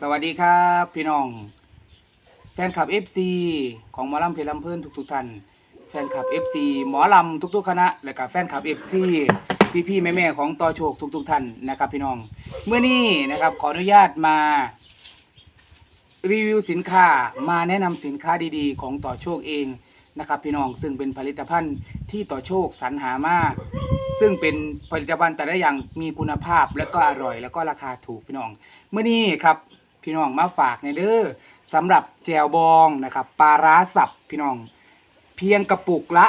สวัสดีครับพี่น้อง แฟนคลับ FC ของหมอลำเพลำเพื่อนทุกๆท่านแฟนคลับ FC หมอลำทุกๆคณะและกับแฟนคลับ FC พี่ๆแม่ๆของต่อโชคทุกๆท่านนะครับพี่น้องเมื่อนี้นะครับขออนุญาตมารีวิวสินค้ามาแนะนำสินค้าดีๆ ของต่อโชคเองนะครับพี่น้องซึ่งเป็นผลิตภัณฑ์ที่ต่อโชคสรรหามาซึ่งเป็นผลิตภัณฑ์แต่ละอย่างมีคุณภาพและก็อร่อย แล้วก็ราคาถูกพี่น้องเมื่อนี้ครับ พี่น้องมาฝากในเด้อสำหรับแจวบองนะครับปลาร้าสับพี่น้อง เพียงกระปุกละ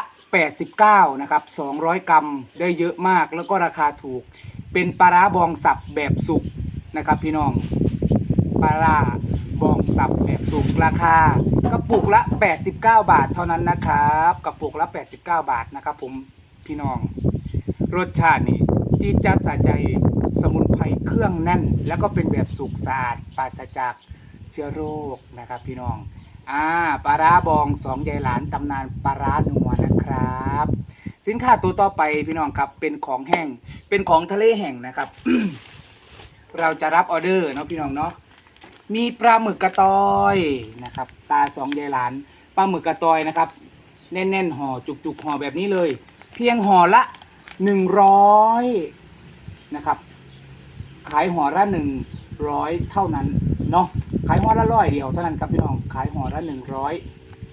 89นะครับ200 กรัมได้เยอะมากแล้วก็ราคาถูก เป็นปลาร้าบองสับแบบสุกนะครับพี่น้องปลาร้าบองสับแบบสุกราคากระปุกละ 89 บาทเท่านั้นนะครับกระปุกละ 89 บาทนะครับผมพี่น้อง รสชาตินี่จีดจัดสะใจ สมุนไพรเครื่องแน่น แล้วก็เป็นแบบสุกสะอาดปราศจากเชื้อโรคนะครับพี่น้องอ่าปลาร้าบองสองยายหลานตำนานปลาร้านัวนะครับ สินค้าตัวต่อไปพี่น้องครับเป็นของแห้งเป็นของทะเลแห้งนะครับ เราจะรับออเดอร์เนาะพี่น้องเนาะมีปลาหมึกกระตอยนะครับตาสองยายหลานปลาหมึกกระตอยนะครับแน่นๆห่อจุกๆห่อแบบนี้เลย เพียงห่อละหนึ่งร้อยนะครับ ขายห่อละหนึ่งร้อยเท่านั้นเนาะขายห่อละร้อยเดียวเท่านั้นครับพี่น้องขายห่อละหนึ่งร้อย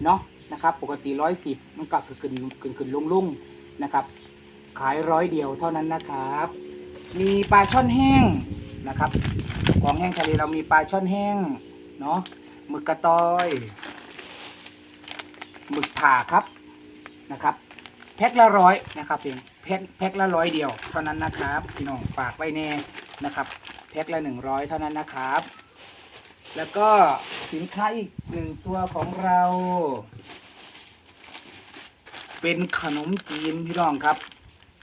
เนาะนะครับปกติร้อยสิบมันก็คือขึ้นขึ้นขึ้นลงลงนะครับขายร้อยเดียวเท่านั้นนะครับ มีปลาช่อนแห้งนะครับ ของแห้งทะเลเรามีปลาช่อนแห้งเนาะหมึกกระตอยหมึกผ่าครับนะครับแพ็คละร้อยนะครับเองแพ็คแพ็คละร้อยเดียวเท่านั้นนะครับพี่น้องฝากไว้แน่ นะครับแพ็คละหนึ่งร้อยเท่านั้นนะครับ แล้วก็สินค้าอีกหนึ่งตัวของเรา เป็นขนมจีนพี่น้องครับ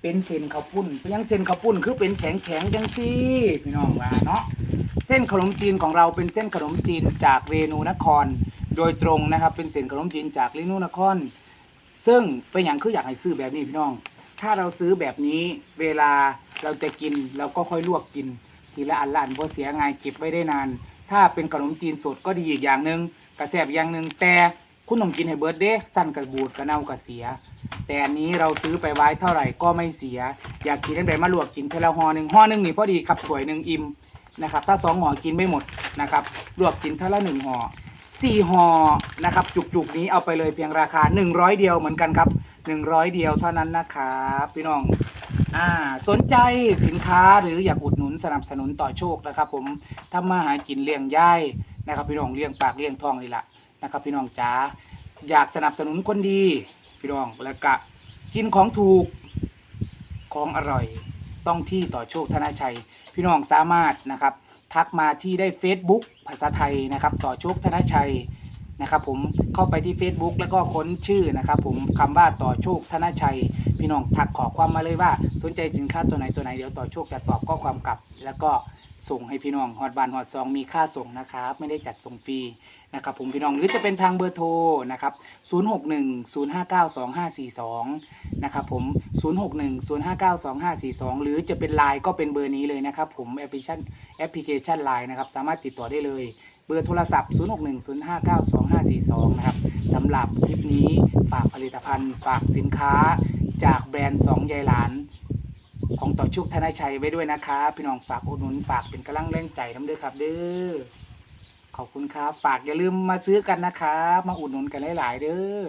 เป็นเส้นข้าวปุ้นเป็นยังเส้นข้าวปุ้นคือเป็นแข็งแข็งๆจังซี่พี่น้องว่าเนาะเส้นขนมจีนของเราเป็นเส้นขนมจีนจากเรนูนคร โดยตรงนะครับ เป็นเส้นขนมจีนจากเรนูนคร ซึ่งเป็นอย่างคืออยากให้ซื้อแบบนี้พี่น้อง ถ้าเราซื้อแบบนี้เวลาเราจะกินเราก็ค่อยลวกกิน ทีละอันละอันเพราะเสียง่ายเก็บไว้ได้นาน ถ้าเป็นขนมจีนสดก็ดีอีกอย่างหนึ่งกระแสบอย่างหนึ่งแต่คุณต้องกินให้เบิร์ดเด้สั้นกับบูดกับเน่ากับเสีย แต่อันนี้เราซื้อไปไว้เท่าไหร่ก็ไม่เสีย อยากกินได้ไหนมาลวกกินเทละห่อหนึ่งห่อหนึ่งนี่พอดีครับถ้วยหนึ่งอิ่มนะครับถ้าสองห่อกินไม่หมดนะครับลวกกินเท่าละหนึ่งห่อสี่ห่อนะครับจุกๆนี้เอาไปเลยเพียงราคา 100 เดียวเหมือนกันครับ 100เดียวเท่านั้นนะครับพี่น้องอ่าสนใจสินค้าหรืออยากอุดหนุนสนับสนุนต่อโชคนะครับ ผมทำมาหากินเลี้ยงย่ายนะครับ พี่น้องเลี้ยงปากเลี้ยงทองนี่แหละนะครับ พี่น้องจ๋าอยากสนับสนุนคนดีพี่น้องแล้วก็กินของถูกของอร่อยต้องที่ต่อโชคธนาชัย พี่น้องสามารถนะครับ ทักมาที่ได้ Facebook ภาษาไทยนะครับ ต่อโชคธนชัย นะครับผมเข้าไปที่ Facebook แล้วก็ค้นชื่อนะครับผมคำว่าต่อโชคธนชัย พี่น้องทักขอความมาเลยว่าสนใจสินค้าตัวไหนตัวไหนเดี๋ยวต่อโชคจะตอบข้อความกลับ แล้วก็ ส่งให้พี่น้องฮอดบานฮอดซองมีค่าส่งนะครับ ไม่ได้จัดส่งฟรีนะครับผมพี่น้องหรือจะเป็นทางเบอร์โทรนะครับ0610592542นะครับผม0610592542 หรือจะเป็นไลน์ก็เป็นเบอร์นี้เลยนะครับผมแอปพลิเคชันแอปพลิเคชันไลน์นะครับสามารถติดต่อได้เลย เบอร์โทรศัพท์ 0610592542 นะครับสำหรับคลิปนี้ฝากผลิตภัณฑ์ฝากสินค้าจากแบรนด์สองยายหลาน ของต่อชุกธนชัยไว้ด้วยนะครับพี่น้องฝากอุดหนุนฝากเป็นกำลังแรงใจน้ำเด้อครับ เด้อขอบคุณครับ ฝากอย่าลืมมาซื้อกันนะครับมาอุดหนุนกันหลาย ๆ เด้อ